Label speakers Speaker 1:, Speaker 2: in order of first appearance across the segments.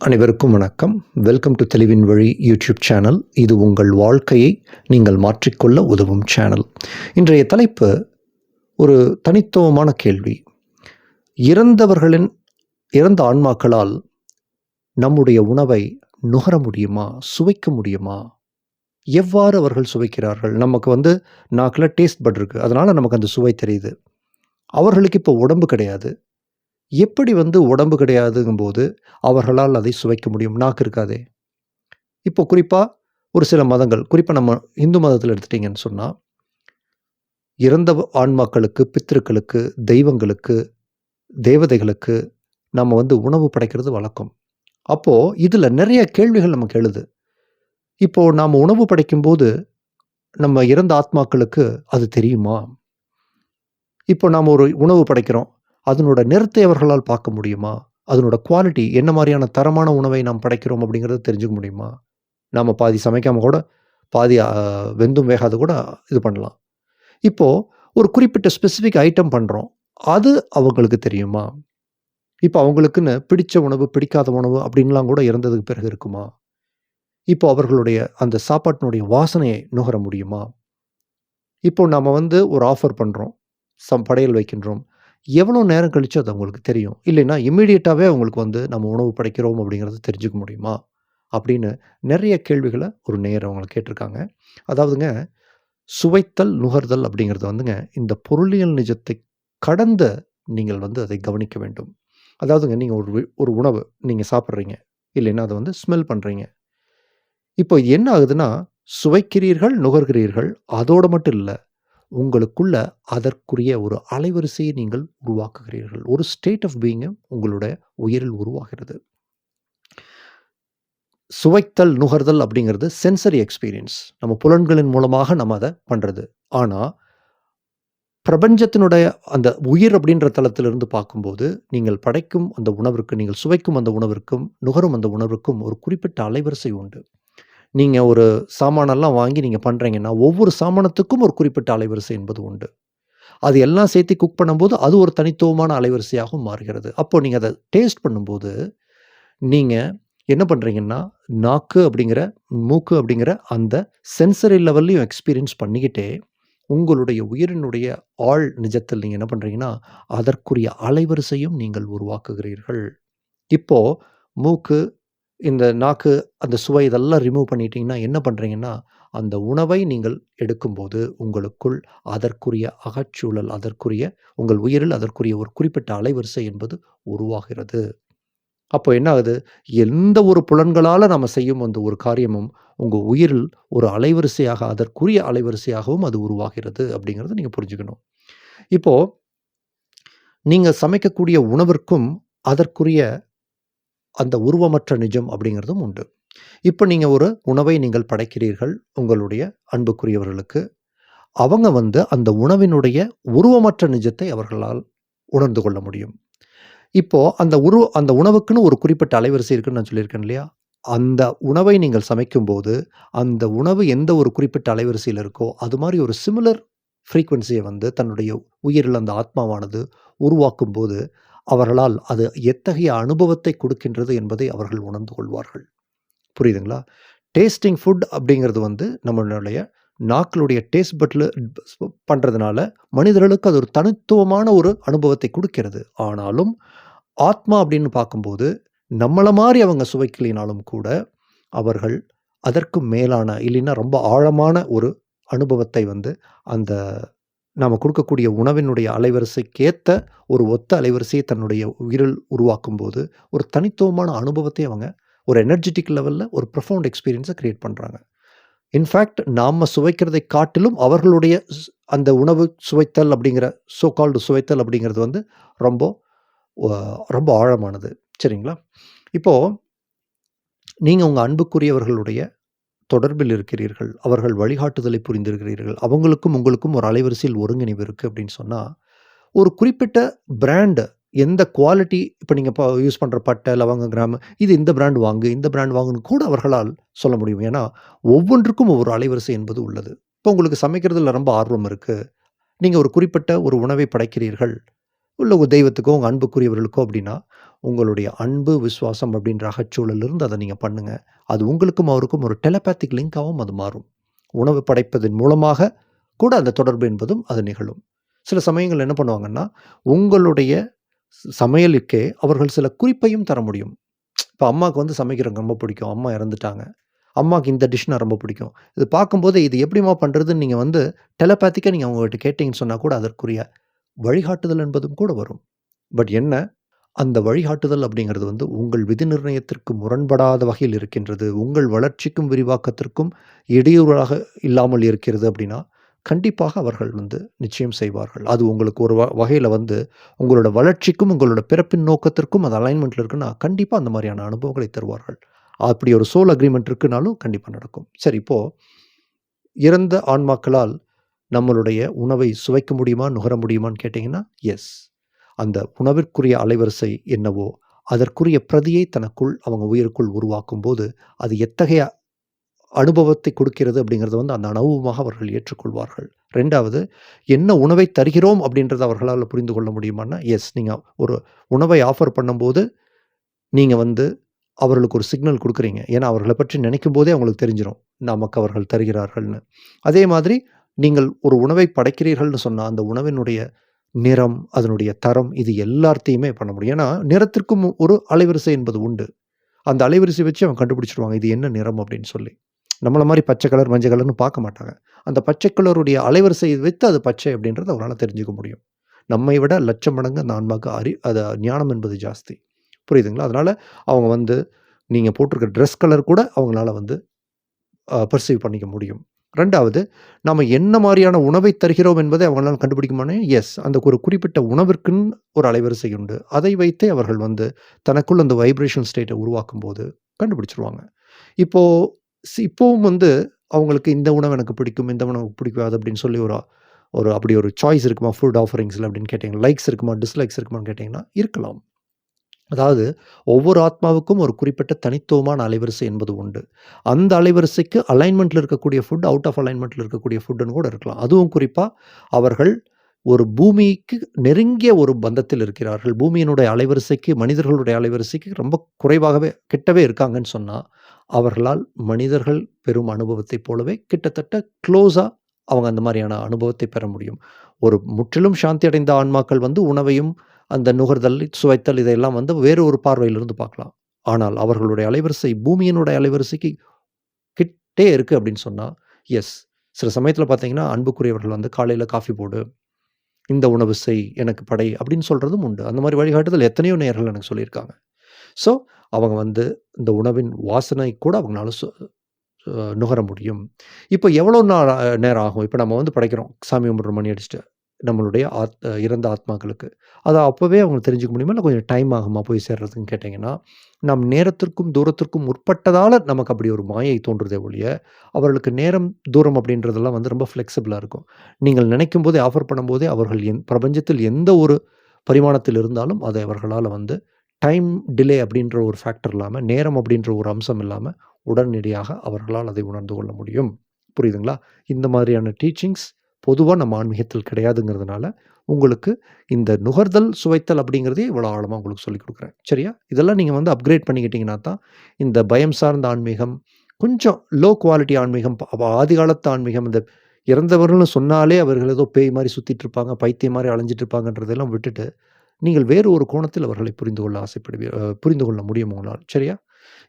Speaker 1: அனைவருக்கும் வணக்கம். Welcome to தெளிவின் வழி யூடியூப் சேனல் இது உங்கள் வாழ்க்கையை நீங்கள் மாற்றிக்கொள்ள உதவும் சேனல் இன்றைய தலைப்பு ஒரு தனித்துவமான கேள்வி. இறந்தவர்களின் இறந்த ஆன்மாக்களால் நம்முடைய உணவை நுகர முடியுமா சுவைக்க முடியுமா? எவ்வாறு அவர்கள் சுவைக்கிறார்கள்? நமக்கு வந்து நாக்கில் டேஸ்ட் பட் இருக்குது அதனால் நமக்கு அந்த சுவை தெரியுது. அவர்களுக்கு இப்போ உடம்பு கிடையாது. எப்படி வந்து உடம்பு கிடையாதுங்கும்போது அவர்களால் அதை சுவைக்க முடியும்? நாக்கு இருக்காதே. இப்போ குறிப்பாக ஒரு சில மதங்கள் குறிப்பாக நம்ம இந்து மதத்தில் எடுத்துட்டிங்கன்னு சொன்னால் இறந்த ஆன்மாக்களுக்கு பித்திருக்களுக்கு தெய்வங்களுக்கு தேவதைகளுக்கு நம்ம வந்து உணவு படைக்கிறது வழக்கம். அப்போது இதில் நிறைய கேள்விகள் நமக்கு எழுது. இப்போது நாம் உணவு படைக்கும்போது நம்ம இறந்த ஆத்மாக்களுக்கு அது தெரியுமா? இப்போ நாம் ஒரு உணவு படைக்கிறோம். அதனோட நிறத்தை அவர்களால் பார்க்க முடியுமா? அதனோட குவாலிட்டி என்ன மாதிரியான தரமான உணவை நாம் படைக்கிறோம் அப்படிங்கிறத தெரிஞ்சுக்க முடியுமா? நாம் பாதி சமைக்காமல் கூட பாதி வெந்தும் வேகாத கூட இது பண்ணலாம். இப்போது ஒரு குறிப்பிட்ட ஸ்பெசிஃபிக் ஐட்டம் பண்ணுறோம் அது அவங்களுக்கு தெரியுமா? இப்போ அவங்களுக்குன்னு பிடிச்ச உணவு பிடிக்காத உணவு அப்படின்லாம் கூட இறந்ததுக்கு பிறகு இருக்குமா? இப்போ அவர்களுடைய அந்த சாப்பாட்டினுடைய வாசனையை நுகர முடியுமா? இப்போ நம்ம வந்து ஒரு ஆஃபர் பண்ணுறோம் சம் படையல் வைக்கின்றோம். எவ்வளோ நேரம் கழிச்சு அது அவங்களுக்கு தெரியும்? இல்லைன்னா இம்மீடியட்டாகவே அவங்களுக்கு வந்து நம்ம உணவு படைக்கிறோம் அப்படிங்கிறத தெரிஞ்சுக்க முடியுமா? அப்படின்னு நிறைய கேள்விகளை ஒரு நேரம் அவங்களை கேட்டிருக்காங்க. அதாவதுங்க சுவைத்தல் நுகர்தல் அப்படிங்கிறது வந்துங்க இந்த பொருளியல் நிஜத்தை கடந்த நீங்கள் வந்து அதை கவனிக்க வேண்டும். அதாவதுங்க நீங்கள் ஒரு ஒரு உணவு நீங்கள் சாப்பிட்றீங்க இல்லைன்னா அதை வந்து ஸ்மெல் பண்ணுறீங்க இப்போ என்ன ஆகுதுன்னா சுவைக்கிறீர்கள் நுகர்கிறீர்கள் அதோடு மட்டும் இல்லை உங்களுக்குள்ள அதற்குரிய ஒரு அலைவரிசையை நீங்கள் உருவாக்குகிறீர்கள். ஒரு ஸ்டேட் ஆஃப் பீயிங்கை உங்களுடைய உயிரில் உருவாகிறது. சுவைத்தல் நுகர்தல் அப்படிங்கிறது சென்சரி எக்ஸ்பீரியன்ஸ் நம்ம புலன்களின் மூலமாக நம்ம அதை பண்ணுறது ஆனால் பிரபஞ்சத்தினுடைய அந்த உயிர் அப்படின்ற தளத்திலிருந்து பார்க்கும்போது நீங்கள் படைக்கும் அந்த உணவிற்கு நீங்கள் சுவைக்கும் அந்த உணவிற்கும் நுகரும் அந்த உணவிற்கும் ஒரு குறிப்பிட்ட அலைவரிசை உண்டு. நீங்கள் ஒரு சாமானெல்லாம் வாங்கி நீங்கள் பண்ணுறீங்கன்னா ஒவ்வொரு சாமானத்துக்கும் ஒரு குறிப்பிட்ட அலைவரிசை என்பது உண்டு. அது எல்லாம் சேர்த்து குக் பண்ணும்போது அது ஒரு தனித்துவமான அலைவரிசையாகவும் மாறுகிறது. அப்போது நீங்கள் அதை டேஸ்ட் பண்ணும்போது நீங்கள் என்ன பண்ணுறீங்கன்னா நாக்கு அப்படிங்கிற மூக்கு அப்படிங்கிற அந்த சென்சரி லெவல்லையும் எக்ஸ்பீரியன்ஸ் பண்ணிக்கிட்டே உங்களுடைய உயிரினுடைய ஆள் நிஜத்தில் நீங்கள் என்ன பண்ணுறீங்கன்னா அதற்குரிய அலைவரிசையும் நீங்கள் உருவாக்குகிறீர்கள். இப்போது மூக்கு இந்த நாக்கு அந்த சுவை இதெல்லாம் ரிமூவ் பண்ணிட்டீங்கன்னா என்ன பண்ணுறீங்கன்னா அந்த உணவை நீங்கள் எடுக்கும்போது உங்களுக்குள் அதற்குரிய அகச்சூழல் அதற்குரிய உங்கள் உயிரில் அதற்குரிய ஒரு குறிப்பிட்ட அலைவரிசை என்பது உருவாகிறது. அப்போ என்ன ஆகுது? எந்த ஒரு புலன்களால் நம்ம செய்யும் அந்த ஒரு காரியமும் உங்கள் உயிரில் ஒரு அலைவரிசையாக அதற்குரிய அலைவரிசையாகவும் அது உருவாகிறது அப்படிங்கிறத நீங்கள் புரிஞ்சுக்கணும். இப்போது நீங்கள் சமைக்கக்கூடிய உணவிற்கும் அதற்குரிய அந்த உருவமற்ற நிஜம் அப்படிங்கிறதும் உண்டு. இப்போ நீங்கள் ஒரு உணவை நீங்கள் படைக்கிறீர்கள் உங்களுடைய அன்புக்குரியவர்களுக்கு. அவங்க வந்து அந்த உணவினுடைய உருவமற்ற நிஜத்தை அவர்களால் உணர்ந்து கொள்ள முடியும். இப்போது அந்த உரு அந்த உணவுக்குன்னு ஒரு குறிப்பிட்ட அலைவரிசை இருக்குன்னு நான் சொல்லியிருக்கேன் இல்லையா? அந்த உணவை நீங்கள் சமைக்கும்போது அந்த உணவு எந்த ஒரு குறிப்பிட்ட அலைவரிசையில் இருக்கோ அது மாதிரி ஒரு சிமிலர் ஃப்ரீக்குவென்சியை வந்து தன்னுடைய உயிரில் அந்த ஆத்மாவானது உருவாக்கும் போது அவர்களால் அது எத்தகைய அனுபவத்தை கொடுக்கின்றது என்பதை அவர்கள் உணர்ந்து கொள்வார்கள். புரியுதுங்களா? டேஸ்டிங் ஃபுட் அப்படிங்கிறது வந்து நம்மளுடைய நாக்களுடைய டேஸ்ட் பட்டில் பண்ணுறதுனால மனிதர்களுக்கு அது ஒரு தனித்துவமான ஒரு அனுபவத்தை கொடுக்கிறது. ஆனாலும் ஆத்மா அப்படின்னு பார்க்கும்போது நம்மளை மாதிரி அவங்க சுவைக்கலினாலும் கூட அவர்கள் அதற்கு மேலான இல்லைன்னா ரொம்ப ஆழமான ஒரு அனுபவத்தை வந்து அந்த நாம் கொடுக்கக்கூடிய உணவினுடைய அலைவரிசைக்கேற்ற ஒரு ஒத்த அலைவரிசையை தன்னுடைய உயிரில் உருவாக்கும் போது ஒரு தனித்துவமான அனுபவத்தை அவங்க ஒரு எனர்ஜெட்டிக் லெவலில் ஒரு ப்ரொஃபவுண்ட் எக்ஸ்பீரியன்ஸை க்ரியேட் பண்ணுறாங்க இன்ஃபேக்ட் நாம் சுவைக்கிறதை காட்டிலும் அவர்களுடைய அந்த உணவு சுவைத்தல் அப்படிங்கிற சோ கால்டு சுவைத்தல் அப்படிங்கிறது வந்து ரொம்ப ரொம்ப ஆழமானது. சரிங்களா? இப்போது நீங்கள் உங்கள் அன்புக்குரியவர்களுடைய தொடர்பில் இருக்கிறீர்கள் அவர்கள் வழிகாட்டுதலை புரிந்திருக்கிறீர்கள் அவங்களுக்கும் உங்களுக்கும் ஒரு அலைவரிசையில் ஒருங்கிணைவு இருக்குது அப்படின்னு சொன்னால் ஒரு குறிப்பிட்ட பிராண்டு எந்த குவாலிட்டி இப்போ நீங்கள் இப்போ யூஸ் பண்ணுற பட்டை லவங்க கிராம இது இந்த பிராண்ட் வாங்கு இந்த பிராண்ட் வாங்குன்னு கூட அவர்களால் சொல்ல முடியும். ஏன்னா ஒவ்வொன்றுக்கும் ஒவ்வொரு அலைவரிசை என்பது உள்ளது. இப்போ உங்களுக்கு சமைக்கிறதுல ரொம்ப ஆர்வம் இருக்குது நீங்கள் ஒரு குறிப்பிட்ட ஒரு உணவை படைக்கிறீர்கள் உள்ள ஒரு தெய்வத்துக்கோ உங்கள் அன்புக்குரியவர்களுக்கோ அப்படின்னா உங்களுடைய அன்பு, விசுவாசம் அப்படின்ற அகச்சூழலிருந்து அதை நீங்கள் பண்ணுங்கள் அது உங்களுக்கும் அவருக்கும் ஒரு டெலபேத்திக் லிங்காகவும் அது மாறும். உணவு படைப்பதன் மூலமாக கூட அந்த தொடர்பு என்பதும் அது நிகழும். சில சமயங்கள் என்ன பண்ணுவாங்கன்னா, உங்களுடைய சமையலுக்கே அவர்கள் சில குறிப்பையும் தர முடியும். இப்போ அம்மாவுக்கு வந்து சமைக்கிறவங்க ரொம்ப பிடிக்கும். அம்மா இறந்துட்டாங்க. அம்மாவுக்கு இந்த டிஷ்னா ரொம்ப பிடிக்கும். இது பார்க்கும்போது இது எப்படிம்மா பண்ணுறதுன்னு நீங்கள் வந்து டெலபேத்திக்காக நீங்கள் அவங்ககிட்ட கேட்டீங்கன்னு சொன்னால் கூட அதற்குரிய வழிகாட்டுதல் என்பதும் கூட வரும். பட் என்ன, அந்த வழிகாட்டுதல் அப்படிங்கிறது வந்து உங்கள் விதி நிர்ணயத்திற்கு முரண்படாத வகையில் இருக்கின்றது. உங்கள் வளர்ச்சிக்கும், விரிவாக்கத்திற்கும் இடையூறாக இல்லாமல் இருக்கிறது அப்படின்னா, கண்டிப்பாக அவர்கள் வந்து நிச்சயம் செய்வார்கள். அது உங்களுக்கு ஒரு வ வந்து உங்களோட வளர்ச்சிக்கும், உங்களோட பிறப்பின் நோக்கத்திற்கும் அது அலைன்மெண்ட்டில் இருக்குன்னா, கண்டிப்பாக அந்த மாதிரியான அனுபவங்களை தருவார்கள். அப்படி ஒரு சோல் அக்ரிமெண்ட் இருக்குனாலும் கண்டிப்பாக நடக்கும். சரி இப்போது இறந்த ஆன்மாக்களால் நம்மளுடைய உணவை சுவைக்க முடியுமா? நுகர முடியுமான்னு கேட்டிங்கன்னா எஸ். அந்த உணவிற்குரிய அலைவரிசை என்னவோ, அதற்குரிய பிரதியை தனக்குள் அவங்க உயிருக்குள் உருவாக்கும் போது அது எத்தகைய அனுபவத்தை கொடுக்கிறது அப்படிங்கிறத வந்து அந்த அனுபவமாக அவர்கள் ஏற்றுக்கொள்வார்கள். ரெண்டாவது என்ன உணவை தருகிறோம் அப்படின்றத அவர்களால் புரிந்து கொள்ள முடியுமான்னா, எஸ். நீங்கள் ஒரு உணவை ஆஃபர் பண்ணும்போது, நீங்கள் வந்து அவர்களுக்கு ஒரு சிக்னல் கொடுக்குறீங்க ஏன்னா அவர்களை பற்றி நினைக்கும் போதே அவங்களுக்கு தெரிஞ்சிடும் நமக்கு அவர்கள் தருகிறார்கள்னு அதே மாதிரி நீங்கள் ஒரு உணவை படைக்கிறீர்கள்னு சொன்னால் அந்த உணவினுடைய நிறம், அதனுடைய தரம் இது எல்லாத்தையுமே பண்ண முடியும். ஏன்னா நிறத்திற்கும் ஒரு அலைவரிசை என்பது உண்டு. அந்த அலைவரிசை வச்சு அவங்க கண்டுபிடிச்சிடுவாங்க இது என்ன நிறம் அப்படின்னு சொல்லி. நம்மளை மாதிரி பச்சை கலர், மஞ்சள் கலர்னு பார்க்க மாட்டாங்க. அந்த பச்சை கலருடைய அலைவரிசையை வைத்து அது பச்சை அப்படின்றத அவங்களால தெரிஞ்சுக்க முடியும். நம்மை விட லட்சம் மடங்கு அந்த ஆன்மாக்கு அறி அது ஞானம் என்பது ஜாஸ்தி. புரியுதுங்களா? அதனால் அவங்க வந்து நீங்கள் போட்டிருக்க ட்ரெஸ் கலர் கூட அவங்களால வந்து பர்சீவ் பண்ணிக்க முடியும். ரெண்டாவது நாம் என்ன மாதிரியான உணவை தருகிறோம் என்பதை அவங்களால் கண்டுபிடிக்குமானே எஸ். அந்த ஒரு குறிப்பிட்ட உணவிற்குன்னு ஒரு அலைவரிசை உண்டு. அதை வைத்தே அவர்கள் வந்து தனக்குள் அந்த வைப்ரேஷன் ஸ்டேட்டை உருவாக்கும் போது கண்டுபிடிச்சிருவாங்க சி இப்போவும் வந்து அவங்களுக்கு இந்த உணவு எனக்கு பிடிக்கும், இந்த உணவு பிடிக்காது அப்படின்னு சொல்லி ஒரு ஒரு அப்படி ஒரு சாய்ஸ் இருக்குமா? ஃபுட் ஆஃபரிங்ஸில் அப்படின்னு கேட்டிங்கன்னா லைக்ஸ் இருக்குமா? டிஸ்லைக்ஸ் இருக்குமான்னு கேட்டிங்கன்னா இருக்கலாம். அதாவது ஒவ்வொரு ஆத்மாவுக்கும் ஒரு குறிப்பிட்ட தனித்துவமான அலைவரிசை என்பது உண்டு. அந்த அலைவரிசைக்கு அலைன்மெண்ட்டில் இருக்கக்கூடிய ஃபுட், அவுட் ஆஃப் அலைன்மெண்ட்டில் இருக்கக்கூடிய ஃபுட்டுன்னு கூட இருக்கலாம். அதுவும் குறிப்பாக அவர்கள் ஒரு பூமிக்கு நெருங்கிய ஒரு பந்தத்தில் இருக்கிறார்கள். பூமியினுடைய அலைவரிசைக்கு, மனிதர்களுடைய அலைவரிசைக்கு ரொம்ப குறைவாகவே கிட்டவே இருக்காங்கன்னு சொன்னால் அவர்களால் மனிதர்கள் பெறும் அனுபவத்தைப் போலவே கிட்டத்தட்ட க்ளோஸாக அவங்க அந்த மாதிரியான அனுபவத்தை பெற முடியும். ஒரு முற்றிலும் சாந்தி அடைந்த ஆன்மாக்கள் வந்து உணவையும், அந்த நுகர்தல், சுவைத்தல் இதையெல்லாம் வந்து வேறு ஒரு பார்வையிலிருந்து பார்க்கலாம். ஆனால் அவர்களுடைய அலைவரிசை பூமியினுடைய அலைவரிசைக்கு கிட்டே இருக்கு அப்படின்னு சொன்னால் எஸ். சில சமயத்தில் பார்த்தீங்கன்னா, அன்புக்குரியவர்கள் வந்து காலையில் காஃபி போடு, இந்த உணவு செய், எனக்கு படை அப்படின்னு சொல்கிறதும் உண்டு. அந்த மாதிரி வழிகாட்டுதல் எத்தனையோ நேர்கள் எனக்கு சொல்லியிருக்காங்க. ஸோ அவங்க வந்து இந்த உணவின் வாசனை கூட அவங்களால நுகர முடியும். இப்போ எவ்வளோ நாள் நேரம் ஆகும்? இப்போ நம்ம வந்து படைக்கிறோம். சாமி கும்பிட்ற மணி அடிச்சுட்டு. நம்மளுடைய ஆத் இறந்த ஆத்மாக்களுக்கு. அதை அப்பவே அவங்க தெரிஞ்சுக்க முடியுமா? இல்லை கொஞ்சம் டைம் ஆகுமா போய் சேர்றதுன்னு கேட்டிங்கன்னா நம் நேரத்திற்கும், தூரத்திற்கும் முற்பட்டதால் நமக்கு அப்படி ஒரு மாயை தோன்றுதே ஒழிய, அவர்களுக்கு நேரம், தூரம் அப்படின்றதெல்லாம் வந்து ரொம்ப ஃப்ளெக்சிபிளாக இருக்கும். நீங்கள் நினைக்கும் போதே ஆஃபர் பண்ணும்போதே அவர்கள் என் பிரபஞ்சத்தில் எந்த ஒரு பரிமாணத்தில் இருந்தாலும், அதை அவர்களால் வந்து டைம் டிலே அப்படின்ற ஒரு ஃபேக்டர் இல்லாமல் நேரம் அப்படின்ற ஒரு அம்சம் இல்லாமல் உடனடியாக அவர்களால் அதை உணர்ந்து கொள்ள முடியும். புரியுதுங்களா? இந்த மாதிரியான டீச்சிங்ஸ் பொதுவாக நம்ம ஆன்மீகத்தில் கிடையாதுங்கிறதுனால, உங்களுக்கு இந்த நுகர்தல், சுவைத்தல் அப்படிங்கிறதே இவ்வளோ ஆழமாக உங்களுக்கு சொல்லிக் கொடுக்குறேன் சரியா? இதெல்லாம் நீங்கள் வந்து அப்கிரேட் பண்ணிக்கிட்டீங்கன்னா தான், இந்த பயம் சார்ந்த ஆன்மீகம், கொஞ்சம் லோ குவாலிட்டி ஆன்மீகம், ப ஆதி காலத்து ஆன்மீகம், இந்த இறந்தவர்கள்னு சொன்னாலே அவர்கள் ஏதோ பேய் மாதிரி சுற்றிட்டு இருப்பாங்க, பைத்தியம் மாதிரி அலைஞ்சிட்டு இருப்பாங்கன்றதெல்லாம் விட்டுட்டு, நீங்கள் வேறு ஒரு கோணத்தில் அவர்களை புரிந்து கொள்ள ஆசைப்படுவீ புரிந்து கொள்ள முடியும் உங்களால். சரியா?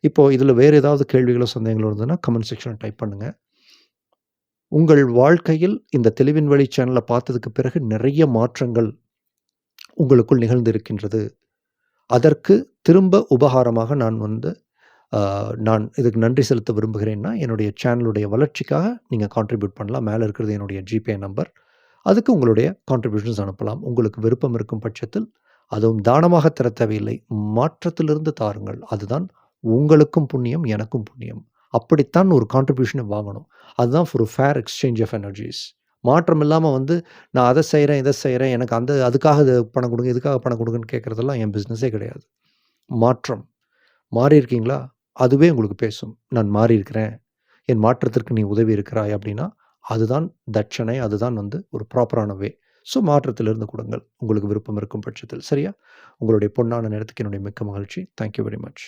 Speaker 1: இப்போ இதில் வேறு ஏதாவது கேள்விகளோ, சந்தேகங்களோ இருந்ததுன்னா கமெண்ட் செக்ஷனில் டைப் பண்ணுங்கள் உங்கள் வாழ்க்கையில் இந்த தெளிவின் வழி சேனலை பார்த்ததுக்கு பிறகு நிறைய மாற்றங்கள் உங்களுக்குள் நிகழ்ந்திருக்கின்றது. அதற்கு திரும்ப உபகாரமாக நான் வந்து நான் இதுக்கு நன்றி செலுத்த விரும்புகிறேன்னா, என்னுடைய சேனலுடைய வளர்ச்சிக்காக நீங்கள் கான்ட்ரிபியூட் பண்ணலாம். மேலே இருக்கிறது என்னுடைய ஜிபே நம்பர். அதுக்கு உங்களுடைய கான்ட்ரிபியூஷன்ஸ் அனுப்பலாம். உங்களுக்கு விருப்பம் இருக்கும் பட்சத்தில், அதுவும் தானமாக தர தேவையில்லை. மாற்றத்திலிருந்து தாருங்கள். அதுதான் உங்களுக்கும் புண்ணியம், எனக்கும் புண்ணியம். அப்படித்தான் ஒரு கான்ட்ரிபியூஷனை வாங்கணும். அதுதான் ஒரு ஃபேர் எக்ஸ்சேஞ்ச் ஆஃப் எனர்ஜிஸ் மாற்றம் இல்லாமல் வந்து நான் அதை செய்கிறேன் இதை செய்கிறேன் எனக்கு அந்த அதுக்காக இது பணம் கொடுங்க இதுக்காக பணம் கொடுங்கன்னு கேட்குறதெல்லாம் என் பிஸ்னஸே கிடையாது. மாற்றம். மாறியிருக்கீங்களா? அதுவே உங்களுக்கு பேசும். நான் மாறியிருக்கிறேன். என் மாற்றத்திற்கு நீ உதவி இருக்கிறாய் அப்படின்னா, அதுதான் தட்சணை. அதுதான் வந்து ஒரு ப்ராப்பரான வே. ஸோ மாற்றத்திலிருந்து கொடுங்கள் உங்களுக்கு விருப்பம் இருக்கும் பட்சத்தில் சரியா உங்களுடைய பொன்னான நேரத்துக்கு என்னுடைய மிக்க மகிழ்ச்சி தேங்க்யூ வெரி மச்